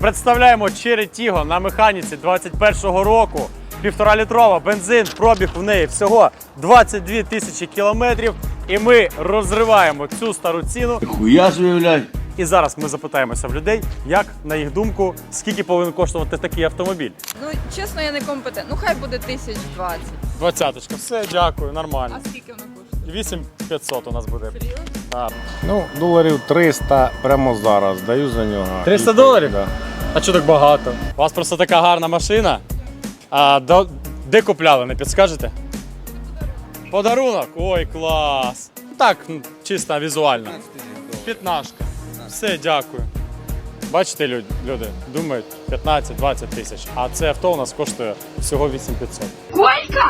Представляємо Cherry Tiggo на механіці 21-го року. Півтора літрова бензин, пробіг в неї всього 22 тисячі кілометрів. І ми розриваємо цю стару ціну. Хуя блядь. І зараз ми запитаємося в людей, як на їх думку, скільки повинен коштувати такий автомобіль. Ну, чесно, я не компетентна. Ну, хай буде тисяч двадцять. Двадцяточка, все, дякую, нормально. А скільки воно коштує? 8500 у нас буде. Серйозно? Так. Ну, доларів 300 прямо зараз даю за нього. 300 І- доларів? Да. А чого так багато? У вас просто така гарна машина. А до- де купляли, не підскажете? Подарунок? Ой, клас. Так, ну, чисто візуально. П'ятнашка. Все, дякую. Бачите, люд- люди, думають 15-20 тисяч, а це авто у нас коштує всього 8500. Скільки?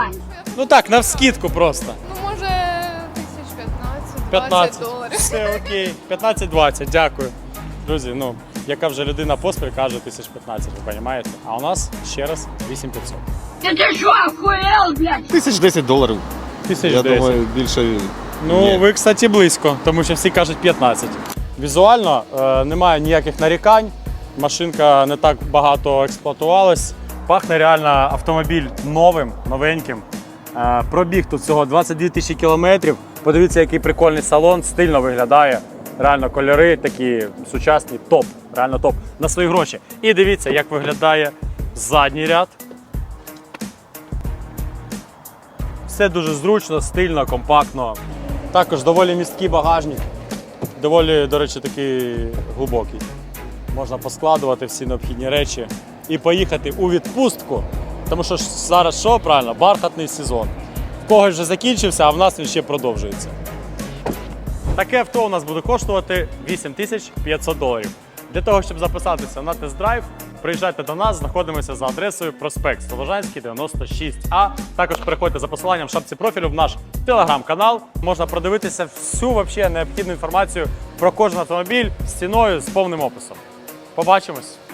Ну так, навскидку просто. Ну, може, тисяч 15, 20 15. доларів. Все окей. 15-20, дякую. Друзі, ну, яка вже людина поспіль каже 1015, ви розумієте? А у нас ще раз 8500. Тисяч 10 доларів. Тисяч Я 10. думаю, більше. Ну, ні. ви, кстати, близько, тому що всі кажуть 15. Візуально е, немає ніяких нарікань. Машинка не так багато експлуатувалась. Пахне реально автомобіль новим, новеньким. Е, пробіг тут всього 22 тисячі кілометрів. Подивіться, який прикольний салон, стильно виглядає. Реально кольори такі сучасні, топ. Реально топ. На свої гроші. І дивіться, як виглядає задній ряд. Все дуже зручно, стильно, компактно. Також доволі місткий багажник. Доволі, до речі, такий глибокий. Можна поскладувати всі необхідні речі і поїхати у відпустку. Тому що зараз що правильно? Бархатний сезон. В когось вже закінчився, а в нас він ще продовжується. Таке авто у нас буде коштувати 8500 доларів. Для того, щоб записатися на тест-драйв, приїжджайте до нас, знаходимося за адресою проспект Соложанський, 96А. Також переходьте за посиланням в шапці профілю в наш телеграм-канал. Можна продивитися всю вообще необхідну інформацію про кожен автомобіль з ціною, з повним описом. Побачимось!